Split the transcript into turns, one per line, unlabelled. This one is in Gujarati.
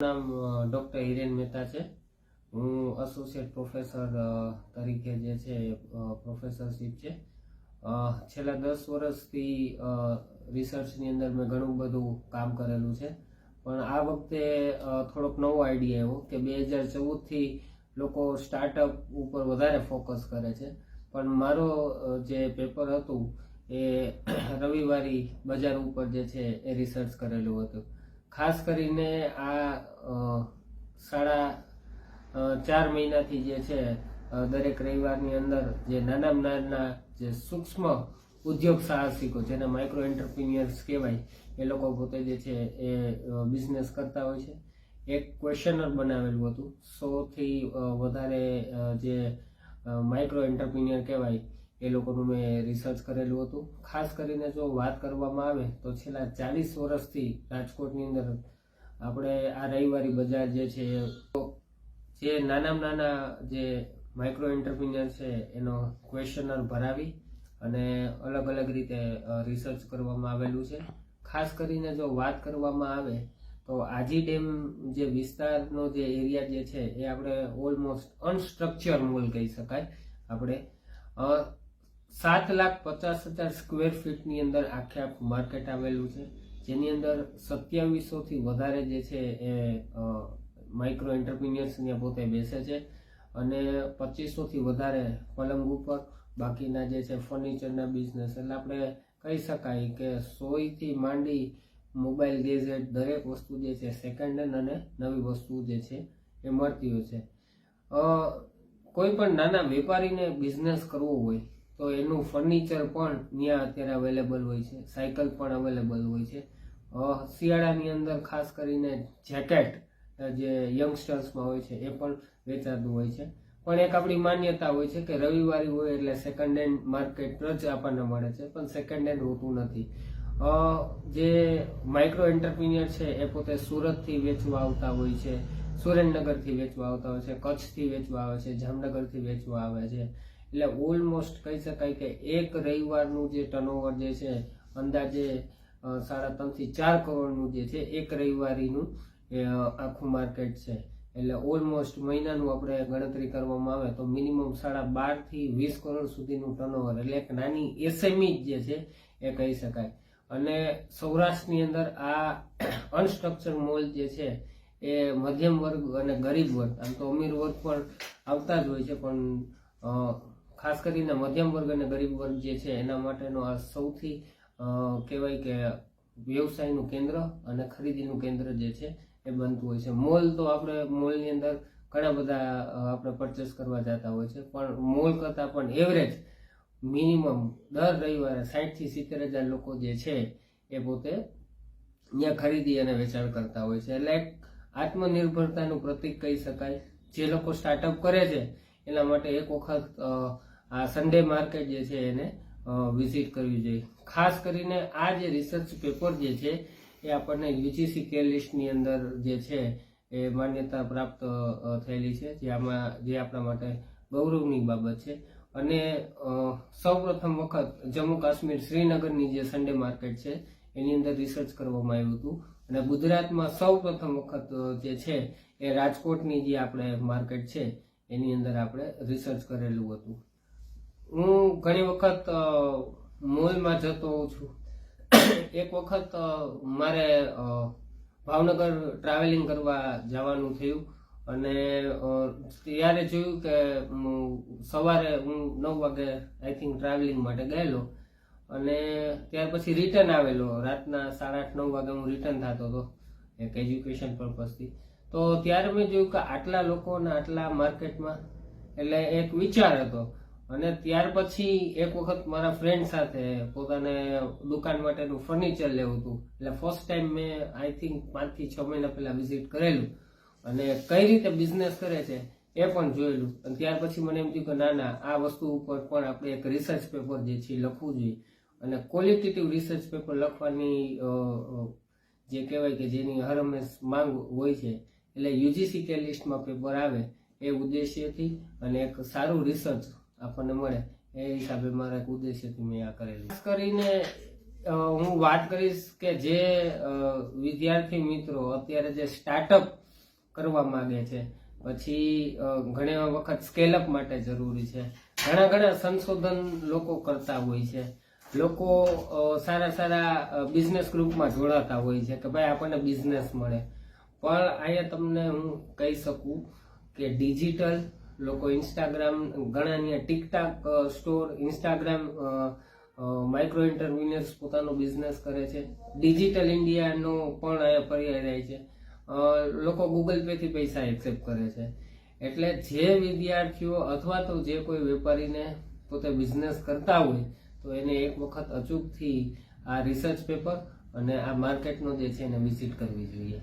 નામ ડૉક્ટર હિરેન મહેતા છે. હું એસોસિએટ પ્રોફેસર તરીકે જે છે પ્રોફેસરશીપ છે. છેલ્લા દસ વર્ષથી રિસર્ચની અંદર મેં ઘણું બધું કામ કરેલું છે. પણ આ વખતે થોડોક નવો આઈડિયા આવ્યો કે બે હજાર ચૌદથી લોકો સ્ટાર્ટઅપ ઉપર વધારે ફોકસ કરે છે. પણ મારો જે પેપર હતું એ રવિવારી બજાર ઉપર જે છે એ રિસર્ચ કરેલું હતું. ખાસ કરીને આ સાડા ચાર મહિનાથી જે છે દરેક રવિવારની અંદર જે નાનામાં નાના જે સૂક્ષ્મ ઉદ્યોગ સાહસિકો, જેને માઇક્રો એન્ટરપ્રિન્યર્સ કહેવાય, એ લોકો પોતે જે છે એ બિઝનેસ કરતા હોય છે. એક ક્વેશ્ચનર બનાવેલું હતું. સોથી વધારે જે માઇક્રો એન્ટરપ્રિન્યર કહેવાય એ લોકોનું મેં રિસર્ચ કરેલું હતું. ખાસ કરીને જો વાત કરવામાં આવે તો છેલ્લા ચાલીસ વર્ષથી રાજકોટની અંદર આપણે આ રવિવારી બજાર જે છે જે નાનામાં નાના જે માઇક્રો એન્ટરપ્રિન્યર છે, એનો ક્વેશ્ચનર ભરાવી અને અલગ અલગ રીતે રિસર્ચ કરવામાં આવેલું છે. ખાસ કરીને જો વાત કરવામાં આવે તો આજી ડેમ જે વિસ્તારનો જે એરિયા જે છે, એ આપણે ઓલમોસ્ટ અનસ્ટ્રક્ચર મોલ કહી શકાય આપણે. સાત લાખ પચાસ હજાર સ્ક્વેર ફીટની અંદર આખે આખું માર્કેટ આવેલું છે. જેની અંદર સત્યાવીસોથી વધારે જે છે એ માઇક્રો એન્ટરપ્રિન્યર્સ ત્યાં પોતે બેસે છે અને પચીસોથી વધારે પલંગ ઉપર બાકીના જે છે ફર્નિચરના બિઝનેસ એટલે આપણે કહી શકાય કે સોયથી માંડી મોબાઈલ ગેઝેટ દરેક વસ્તુ જે છે સેકન્ડ હેન્ડ અને નવી વસ્તુ જે છે એ મળતી હોય છે. કોઈ પણ નાના વેપારીને બિઝનેસ કરવો હોય તો એનું ફર્નિચર પણ ત્યાં અત્યારે અવેલેબલ હોય છે. સાયકલ પણ અવેલેબલ હોય છે. શિયાળાની અંદર ખાસ કરીને જેકેટ જે યંગસ્ટર્સમાં હોય છે, એ પણ વેચાતું હોય છે. પણ એક આપણી માન્યતા હોય છે કે રવિવારે હોય એટલે સેકન્ડ હેન્ડ માર્કેટ જ આપણને મળે છે, પણ સેકન્ડ હેન્ડ હોતું નથી. જે માઇક્રો એન્ટરપ્રિન્યર છે, એ પોતે સુરતથી વેચવા આવતા હોય છે, સુરેન્દ્રનગરથી વેચવા આવતા હોય છે, કચ્છથી વેચવા આવે છે, જામનગરથી વેચવા આવે છે. એટલે ઓલમોસ્ટ કહી શકાય કે એક રવિવારનું જે ટર્નઓવર જે છે, અંદાજે સાડા ત્રણથી ચાર કરોડનું જે છે, એક રવિવારીનું આખું માર્કેટ છે. એટલે ઓલમોસ્ટ મહિનાનું આપણે ગણતરી કરવામાં આવે તો મિનિમમ સાડા બારથી વીસ કરોડ સુધીનું ટર્નઓવર એટલે એક નાની એસએમઈ જે છે, એ કહી શકાય. અને સૌરાષ્ટ્રની અંદર આ અનસ્ટ્રક્ચર મોલ જે છે, એ મધ્યમ વર્ગ અને ગરીબ વર્ગ, આમ તો અમીર વર્ગ પણ આવતા જ હોય છે, પણ ખાસ કરીને મધ્યમ વર્ગ અને ગરીબ વર્ગ જે છે, એના માટેનો આ સૌથી કહેવાય કે વ્યવસાયનું કેન્દ્ર અને ખરીદીનું કેન્દ્ર જે છે, એ બનતું હોય છે. મોલ તો આપણે મોલની અંદર ઘણા બધા આપણે પરચેસ કરવા જતા હોય છે, પણ મોલ કરતાં પણ એવરેજ મિનિમમ દર રવિવારે સાઠથી સિત્તેર હજાર લોકો જે છે, એ પોતે ત્યાં ખરીદી અને વેચાણ કરતા હોય છે. એટલે આત્મનિર્ભરતાનું પ્રતીક કહી શકાય. જે લોકો સ્ટાર્ટઅપ કરે છે, એના માટે એક વખત આ સન્ડે માર્કેટ જે છે એને વિઝિટ કરવી જોઈએ. ખાસ કરીને આ જે રિસર્ચ પેપર જે છે, એ આપણને યુજીસી કે લિસ્ટની અંદર જે છે, એ માન્યતા પ્રાપ્ત થયેલી છે, જે આમાં, જે આપણા માટે ગૌરવની બાબત છે. અને સૌ પ્રથમ વખત જમ્મુ કાશ્મીર શ્રીનગરની જે સન્ડે માર્કેટ છે, એની અંદર રિસર્ચ કરવામાં આવ્યું હતું. અને ગુજરાતમાં સૌ પ્રથમ વખત જે છે, એ રાજકોટની જે આપણે માર્કેટ છે, એની અંદર આપણે રિસર્ચ કરેલું હતું. હું ઘણી વખત મોલમાં જતો હોઉં છું. એક વખત મારે ભાવનગર ટ્રાવેલિંગ કરવા જવાનું થયું અને ત્યારે જોયું કે સવારે હું નવ વાગે આઈ થિંક ટ્રાવેલિંગ માટે ગયેલો અને ત્યાર પછી રિટર્ન આવેલો. રાતના સાડા આઠ, નવ વાગે હું રિટર્ન થતો હતો એક એજ્યુકેશન પર્પઝથી તો ત્યારે મેં જોયું કે આટલા લોકોના આટલા માર્કેટમાં એટલે એક વિચાર હતો અને ત્યાર પછી એક વખત મારા ફ્રેન્ડ સાથે પોતાને દુકાન માટેનું ફર્નિચર લેવું હતું. એટલે ફર્સ્ટ ટાઈમ મેં આઈ થિંક પાંચથી છ મહિના પહેલાં વિઝિટ કરેલું. અને કઈ રીતે બિઝનેસ કરે છે એ પણ જોયેલું. અને ત્યાર પછી મને એમ થયું કે ના ના, આ વસ્તુ ઉપર પણ આપણે એક રિસર્ચ પેપર જે છે લખવું જોઈએ. અને ક્વોલિટેટિવ રિસર્ચ પેપર લખવાની જે કહેવાય કે જેની હર હંમેશ માંગ હોય છે. એટલે યુજીસી કે લિસ્ટમાં પેપર આવે એ ઉદ્દેશ્યથી અને એક સારું રિસર્ચ આપણને મળે, એ હિસાબે મારા ઉદ્દેશ્યથી મેં આ કરેલું. ખાસ કરીને હું વાત કરીશ કે જે વિદ્યાર્થી મિત્રો અત્યારે જે સ્ટાર્ટઅપ કરવા માગે છે, પછી ઘણી વખત સ્કેલઅપ માટે જરૂરી છે. ઘણા ઘણા સંશોધન લોકો કરતા હોય છે. લોકો સારા સારા બિઝનેસ ગ્રુપમાં જોડાતા હોય છે કે ભાઈ આપણને બિઝનેસ મળે. પણ અહીંયા તમને હું કહી શકું કે ડિજિટલ લોકો ઇન્સ્ટાગ્રામ ઘણા અહીંયા TikTok store Instagram micro entrepreneurs પોતાનો બિઝનેસ કરે છે. ડિજિટલ ઇન્ડિયાનો પણ અહીંયા પર્યાય રહે છે. લોકો ગૂગલ પેથી પૈસા એક્સેપ્ટ કરે છે. એટલે જે વિદ્યાર્થીઓ અથવા તો જે કોઈ વેપારીને પોતે બિઝનેસ કરતા હોય, તો એને એક વખત અચૂકથી આ રિસર્ચ પેપર અને આ માર્કેટનો જે છે એને વિઝિટ કરવી જોઈએ.